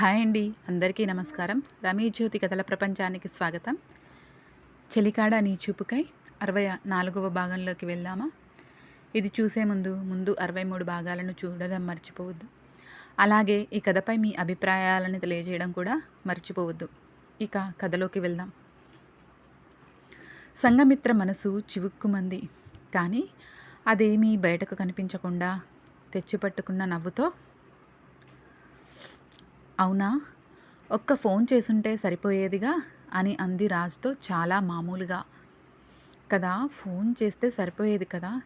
Hi అండి అందరికీ నమస్కారం. రమీ జ్యోతి కథల ప్రపంచానికి స్వాగతం. చెలికాడ నీ చూపుకై అరవై నాలుగవ భాగంలోకి వెళ్దామా? ఇది చూసే ముందు ముందు అరవై మూడు భాగాలను చూడడం మర్చిపోవద్దు. అలాగే ఈ కథపై మీ అభిప్రాయాలను తెలియజేయడం కూడా మర్చిపోవద్దు. ఇక కథలోకి వెళ్దాం. సంఘమిత్ర మనసు చివుక్కుమంది కానీ అదేమీ బయటకు కనిపించకుండా తెచ్చిపట్టుకున్న నవ్వుతో అవునా? ఒక్క ఫోన్ చేసుంటే సరిపోయేదిగా? అని అంది రాజుతో చాలా మామూలుగా. కదా ఫోన్ చేస్తే సరిపోయేది కదా?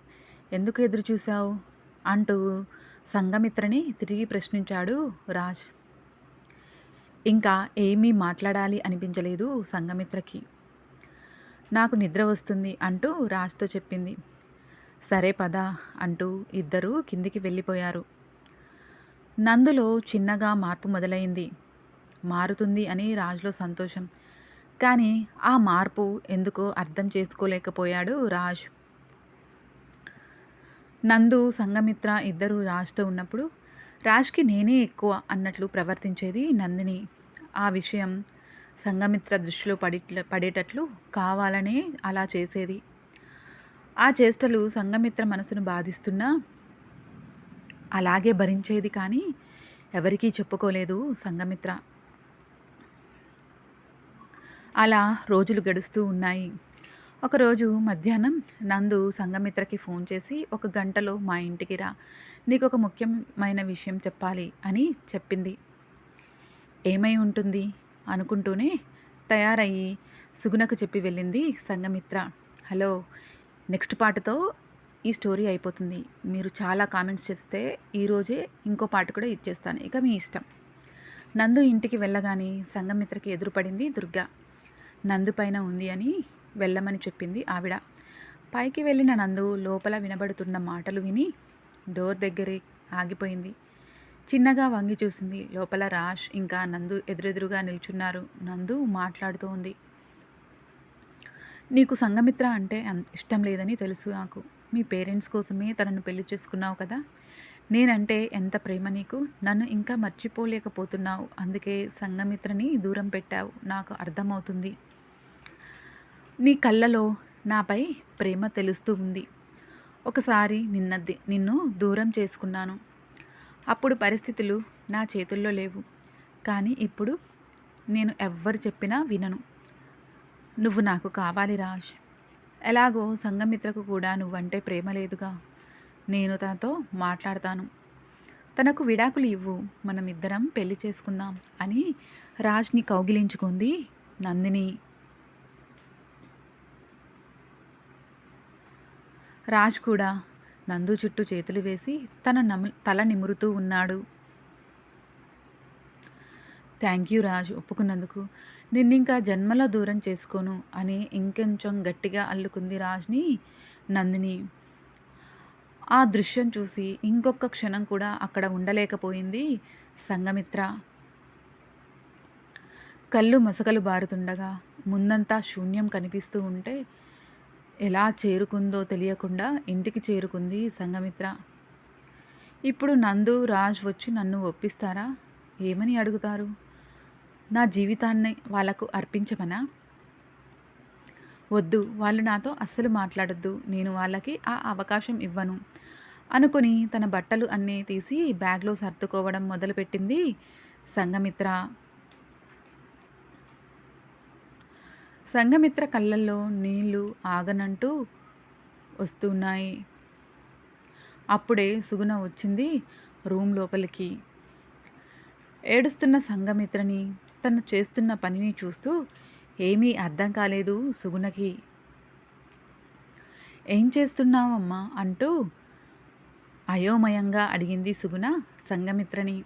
ఎందుకు ఎదురు చూశావు? అంటూ సంఘమిత్రని తిరిగి ప్రశ్నించాడు రాజ్. ఇంకా ఏమీ మాట్లాడాలి అనిపించలేదు సంఘమిత్రకి. నాకు నిద్ర వస్తుంది అంటూ రాజ్తో చెప్పింది. సరే పద అంటూ ఇద్దరూ కిందికి వెళ్ళిపోయారు. నందులో చిన్నగా మార్పు మొదలైంది. మారుతుంది అని రాజులో సంతోషం. కానీ ఆ మార్పు ఎందుకో అర్థం చేసుకోలేకపోయాడు రాజ్. నందు సంగమిత్ర ఇద్దరు రాజ్తో ఉన్నప్పుడు రాజ్కి నేనే ఎక్కువ అన్నట్లు ప్రవర్తించేది నందిని. ఆ విషయం సంగమిత్ర దృష్టిలో పడిట్ పడేటట్లు కావాలనే అలా చేసేది. ఆ చేష్టలు సంగమిత్ర మనసును బాధిస్తున్నా అలాగే భరించేది కానీ ఎవరికీ చెప్పుకోలేదు సంగమిత్ర అలా రోజులు గడుస్తూ ఉన్నాయి. ఒకరోజు మధ్యాహ్నం నందు సంగమిత్రకి ఫోన్ చేసి ఒక గంటలో మా ఇంటికి రా నీకు ఒక ముఖ్యమైన విషయం చెప్పాలి అని చెప్పింది. ఏమై ఉంటుంది? అనుకుంటూనే తయారయ్యి సుగుణకు చెప్పి వెళ్ళింది సంగమిత్ర హలో నెక్స్ట్ పాటతో ఈ స్టోరీ అయిపోతుంది. మీరు చాలా కామెంట్స్ చెప్తే ఈరోజే ఇంకో పాట కూడా ఇచ్చేస్తాను. ఇక మీ ఇష్టం. నందు ఇంటికి వెళ్ళగానే సంగమిత్రకి ఎదురుపడింది దుర్గా. నందు పైన ఉంది అని వెళ్ళమని చెప్పింది ఆవిడ. పైకి వెళ్ళిన నందు లోపల వినబడుతున్న మాటలు విని డోర్ దగ్గరే ఆగిపోయింది. చిన్నగా వంగి చూసింది. లోపల రాష్ ఇంకా నందు ఎదురెదురుగా నిల్చున్నారు. నందు మాట్లాడుతూ ఉంది. నీకు సంగమిత్ర అంటే ఇష్టం లేదని తెలుసు నాకు. మీ పేరెంట్స్ కోసమే తనను పెళ్ళి చేసుకున్నావు కదా? నేనంటే ఎంత ప్రేమ నీకు? నన్ను ఇంకా మర్చిపోలేకపోతున్నావు. అందుకే సంగమిత్రని దూరం పెట్టావు. నాకు అర్థమవుతుంది. నీ కళ్ళలో నాపై ప్రేమ తెలుస్తూ ఉంది. ఒకసారి నిన్నది నిన్ను దూరం చేసుకున్నాను. అప్పుడు పరిస్థితులు నా చేతుల్లో లేవు. కానీ ఇప్పుడు నేను ఎవ్వరు చెప్పినా వినను. నువ్వు నాకు కావాలి రాజ్. ఎలాగో సంగమిత్రకు కూడా నువ్వంటే ప్రేమ లేదుగా. నేను తనతో మాట్లాడతాను. తనకు విడాకులు ఇవ్వు. మనం ఇద్దరం పెళ్ళి చేసుకుందాం అని రాజ్ని కౌగిలించుకుంది నందిని. రాజ్ కూడా నందు చుట్టూ చేతులు వేసి తన నము తల నిమురుతూ ఉన్నాడు. థ్యాంక్ యూ రాజ్ ఒప్పుకున్నందుకు. నిన్నింకా జన్మలో దూరం చేసుకోను అని ఇంకొంచెం గట్టిగా అల్లుకుంది రాజ్ని నందిని. ఆ దృశ్యం చూసి ఇంకొక క్షణం కూడా అక్కడ ఉండలేకపోయింది సంగమిత్ర కళ్ళు మసకలు బారుతుండగా ముందంతా శూన్యం కనిపిస్తూ ఉంటే ఎలా చేరుకుందో తెలియకుండా ఇంటికి చేరుకుంది సంగమిత్ర ఇప్పుడు నందు రాజ్ వచ్చి నన్ను ఒప్పిస్తారా? ఏమని అడుగుతారు? నా జీవితాన్ని వాళ్ళకు అర్పించమనా? వద్దు వాళ్ళు నాతో అస్సలు మాట్లాడొద్దు నేను వాళ్ళకి ఆ అవకాశం ఇవ్వను. అనుకుని తన బట్టలు అన్నీ తీసి బ్యాగ్లో సర్దుకోవడం మొదలుపెట్టింది సంఘమిత్ర. సంఘమిత్ర కళ్ళల్లో నీళ్ళు ఆగనంటూ వస్తున్నాయి. అప్పుడే సుగుణ వచ్చింది రూమ్ లోపలికి. ఏడుస్తున్న సంఘమిత్రని తను చేస్తున్న పనిని చూస్తూ ఏమీ అర్థం కాలేదు సుగుణకి. ఏం చేస్తున్నావమ్మా? అంటూ అయోమయంగా అడిగింది సుగుణ సంగమిత్రని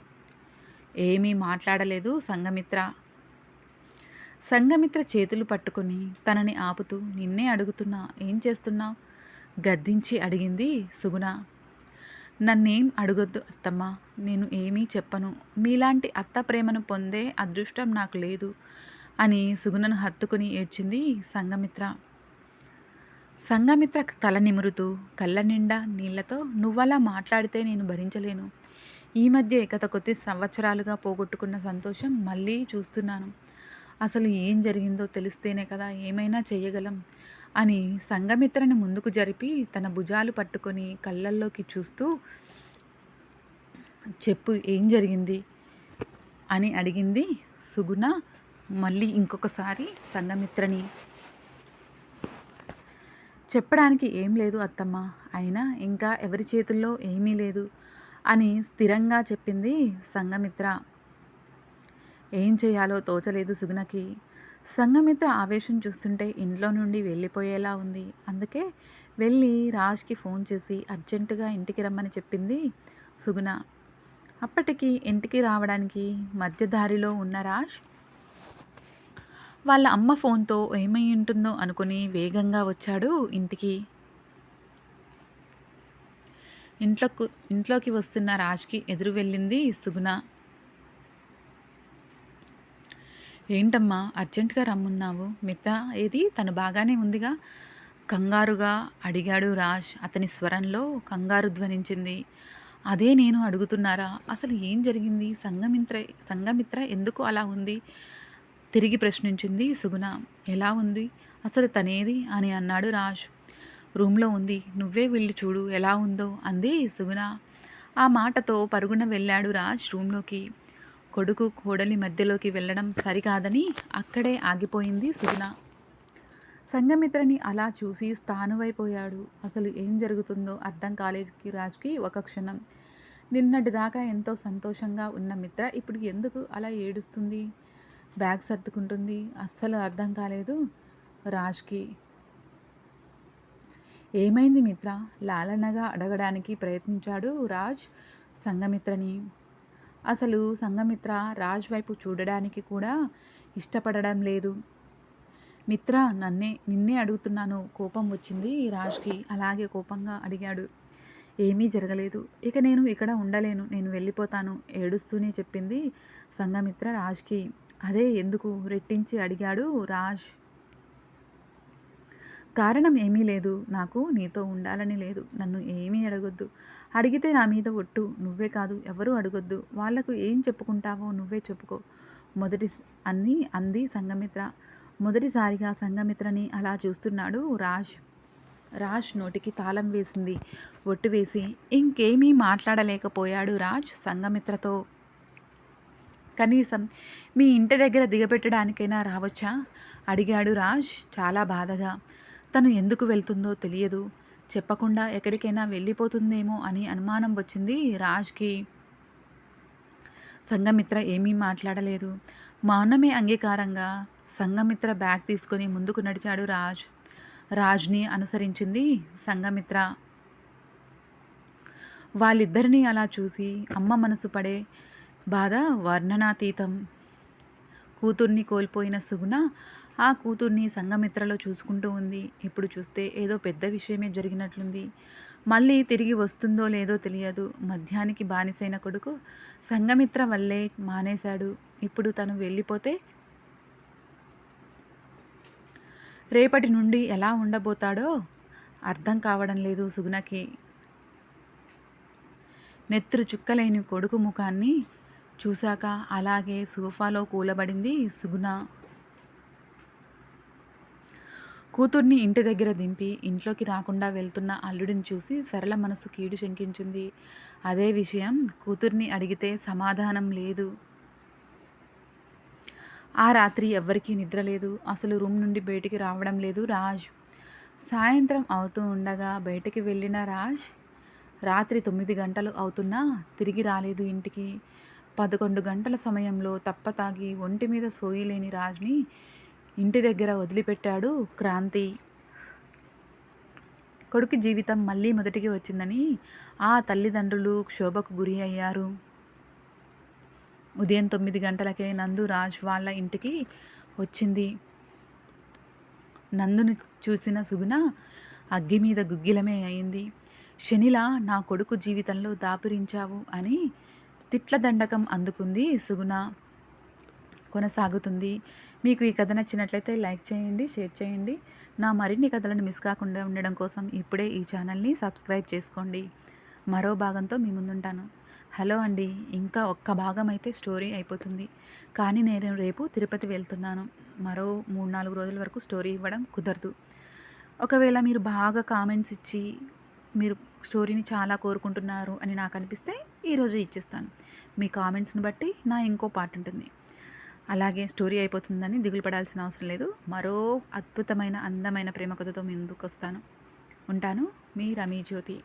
ఏమీ మాట్లాడలేదు సంగమిత్ర సంగమిత్ర చేతులు పట్టుకుని తనని ఆపుతూ నిన్నే అడుగుతున్నా ఏం చేస్తున్నావు గద్దించి అడిగింది సుగుణ. నన్నేం అడగొద్దు అత్తమ్మ. నేను ఏమీ చెప్పను. మీలాంటి అత్త ప్రేమను పొందే అదృష్టం నాకు లేదు అని సుగుణను హత్తుకుని ఏడ్చింది సంగమిత్ర సంగమిత్ర తల నిమురుతూ కళ్ళ నిండా నీళ్ళతో నువ్వలా మాట్లాడితే నేను భరించలేను. ఈ మధ్య గత కొద్ది సంవత్సరాలుగా పోగొట్టుకున్న సంతోషం మళ్ళీ చూస్తున్నాను. అసలు ఏం జరిగిందో తెలిస్తేనే కదా ఏమైనా చేయగలం అని సంఘమిత్రని ముందుకు జరిపి తన భుజాలు పట్టుకొని కళ్ళల్లోకి చూస్తూ చెప్పు ఏం జరిగింది? అని అడిగింది సుగుణ. మళ్ళీ ఇంకొకసారి సంఘమిత్రని చెప్పడానికి ఏం లేదు అత్తమ్మ అయినా ఇంకా ఎవరి చేతుల్లో ఏమీ లేదు అని స్థిరంగా చెప్పింది సంఘమిత్ర. ఏం చేయాలో తోచలేదు సుగుణకి సంఘమిత్ర ఆవేశం చూస్తుంటే ఇంట్లో నుండి వెళ్ళిపోయేలా ఉంది. అందుకే వెళ్ళి రాజ్కి ఫోన్ చేసి అర్జెంటుగా ఇంటికి రమ్మని చెప్పింది సుగుణ. అప్పటికి ఇంటికి రావడానికి మధ్యదారిలో ఉన్న రాజ్ వాళ్ళ అమ్మ ఫోన్తో ఏమై ఉంటుందో అనుకుని వేగంగా వచ్చాడు ఇంటికి. ఇంట్లోకి ఇంట్లోకి వస్తున్న రాజ్కి ఎదురు వెళ్ళింది సుగుణ. ఏంటమ్మా అర్జెంటుగా రమ్మున్నావు? మిగతా ఏది? తను బాగానే ఉందిగా? కంగారుగా అడిగాడు రాజ్. అతని స్వరంలో కంగారు ధ్వనించింది. అదే నేను అడుగుతున్నారా? అసలు ఏం జరిగింది? సంగమిత్ర సంగమిత్ర ఎందుకు అలా ఉంది? తిరిగి ప్రశ్నించింది సుగుణ. ఎలా ఉంది? అసలు తనేది? అని అన్నాడు రాజ్. రూమ్లో ఉంది. నువ్వే వెళ్ళి చూడు ఎలా ఉందో అంది సుగుణ. ఆ మాటతో పరుగున వెళ్ళాడు రాజ్ రూమ్లోకి. కొడుకు కోడలి మధ్యలోకి వెళ్ళడం సరికాదని అక్కడే ఆగిపోయింది సుగుణ. సంగమిత్రని అలా చూసి స్థానువైపోయాడు. అసలు ఏం జరుగుతుందో అర్థం కాలేజీకి రాజ్కి ఒక క్షణం. నిన్నటి దాకా ఎంతో సంతోషంగా ఉన్న మిత్ర ఇప్పుడు ఎందుకు అలా ఏడుస్తుంది? బ్యాగ్ సర్దుకుంటుంది. అస్సలు అర్థం కాలేదు రాజ్కి. ఏమైంది మిత్ర? లాలనగా అడగడానికి ప్రయత్నించాడు రాజ్ సంగమిత్రని అసలు సంఘమిత్ర రాజ్ వైపు చూడడానికి కూడా ఇష్టపడడం లేదు. మిత్ర నన్నే నిన్నే అడుగుతున్నాను. కోపం వచ్చింది రాజ్కి. అలాగే కోపంగా అడిగాడు. ఏమీ జరగలేదు. ఇక నేను ఇక్కడ ఉండలేను. నేను వెళ్ళిపోతాను. ఏడుస్తూనే చెప్పింది సంఘమిత్ర రాజ్కి. అదే ఎందుకు? రెట్టించి అడిగాడు రాజ్. కారణం ఏమీ లేదు. నాకు నీతో ఉండాలని లేదు. నన్ను ఏమీ అడగొద్దు. అడిగితే నా మీద ఒట్టు. నువ్వే కాదు ఎవరు అడగొద్దు. వాళ్ళకు ఏం చెప్పుకుంటావో నువ్వే చెప్పుకో. మొదటి అన్ని అంది సంఘమిత్ర. మొదటిసారిగా సంఘమిత్రని అలా చూస్తున్నాడు రాజ్. రాజ్ నోటికి తాళం వేసింది. ఒట్టు వేసి ఇంకేమీ మాట్లాడలేకపోయాడు రాజ్ సంఘమిత్రతో. కనీసం మీ ఇంటి దగ్గర దిగబెట్టడానికైనా రావచ్చా? అడిగాడు రాజ్ చాలా బాధగా. తను ఎందుకు వెళ్తుందో తెలియదు. చెప్పకుండా ఎక్కడికైనా వెళ్ళిపోతుందేమో అని అనుమానం వచ్చింది రాజ్కి. సంఘమిత్ర ఏమీ మాట్లాడలేదు. మౌనమే అంగీకారంగా సంఘమిత్ర బ్యాగ్ తీసుకొని ముందుకు నడిచాడు రాజ్. రాజ్ని అనుసరించింది సంఘమిత్ర. వాళ్ళిద్దరినీ అలా చూసి అమ్మ మనసు పడే బాధ వర్ణనాతీతం. కూతుర్ని కోల్పోయిన సుగుణ ఆ కూతుర్ని సంఘమిత్రలో చూసుకుంటూ ఉంది. ఇప్పుడు చూస్తే ఏదో పెద్ద విషయమే జరిగినట్లుంది. మళ్ళీ తిరిగి వస్తుందో లేదో తెలియదు. మధ్యానికి బానిసైన కొడుకు సంఘమిత్ర వల్లే మానేశాడు. ఇప్పుడు తను వెళ్ళిపోతే రేపటి నుండి ఎలా ఉండబోతాడో అర్థం కావడం లేదు సుగుణకి. నెత్తురు చుక్కలేని కొడుకు ముఖాన్ని చూశాక అలాగే సోఫాలో కూలబడింది సుగుణ. కూతుర్ని ఇంటి దగ్గర దింపి ఇంట్లోకి రాకుండా వెళ్తున్న అల్లుడిని చూసి సరళ మనసు కీడు శంకించింది. అదే విషయం కూతుర్ని అడిగితే సమాధానం లేదు. ఆ రాత్రి ఎవ్వరికీ నిద్ర లేదు. అసలు రూమ్ నుండి బయటికి రావడం లేదు రాజ్. సాయంత్రం అవుతూ ఉండగా బయటికి వెళ్ళిన రాజ్ రాత్రి తొమ్మిది గంటలు అవుతున్నా తిరిగి రాలేదు ఇంటికి. పదకొండు గంటల సమయంలో తప్పతాగి ఒంటి మీద సోయలేని రాజ్ని ఇంటి దగ్గర వదిలిపెట్టాడు క్రాంతి. కొడుకు జీవితం మళ్ళీ మొదటికి వచ్చిందని ఆ తల్లిదండ్రులు క్షోభకు గురి అయ్యారు. ఉదయం తొమ్మిది గంటలకే నందు రాజ్ వాళ్ళ ఇంటికి వచ్చింది. నందును చూసిన సుగుణ అగ్గి మీద గుగ్గిలమే అయింది. శనిలా నా కొడుకు జీవితంలో దాపురించావు అని తిట్ల దండకం అందుకుంది సుగుణ. కొనసాగుతుంది. మీకు ఈ కథ నచ్చినట్లయితే లైక్ చేయండి షేర్ చేయండి. నా మరిన్ని కథలను మిస్ కాకుండా ఉండడం కోసం ఇప్పుడే ఈ ఛానల్ని సబ్స్క్రైబ్ చేసుకోండి. మరో భాగంతో మీ ముందుంటాను. హలో అండి ఇంకా ఒక్క భాగం అయితే స్టోరీ అయిపోతుంది. కానీ నేను రేపు తిరుపతి వెళ్తున్నాను. మరో మూడు నాలుగు రోజుల వరకు స్టోరీ ఇవ్వడం కుదరదు. ఒకవేళ మీరు బాగా కామెంట్స్ ఇచ్చి మీరు స్టోరీని చాలా కోరుకుంటున్నారు అని నాకు అనిపిస్తే ఈరోజు ఇచ్చేస్తాను. మీ కామెంట్స్ని బట్టి నా ఇంకో పార్ట్ ఉంటుంది. అలాగే స్టోరీ అయిపోతుందని దిగులు పడాల్సిన అవసరం లేదు. మరో అద్భుతమైన అందమైన ప్రేమ కథతో ముందుకు వస్తాను ఉంటాను. మీ రమీ జ్యోతి.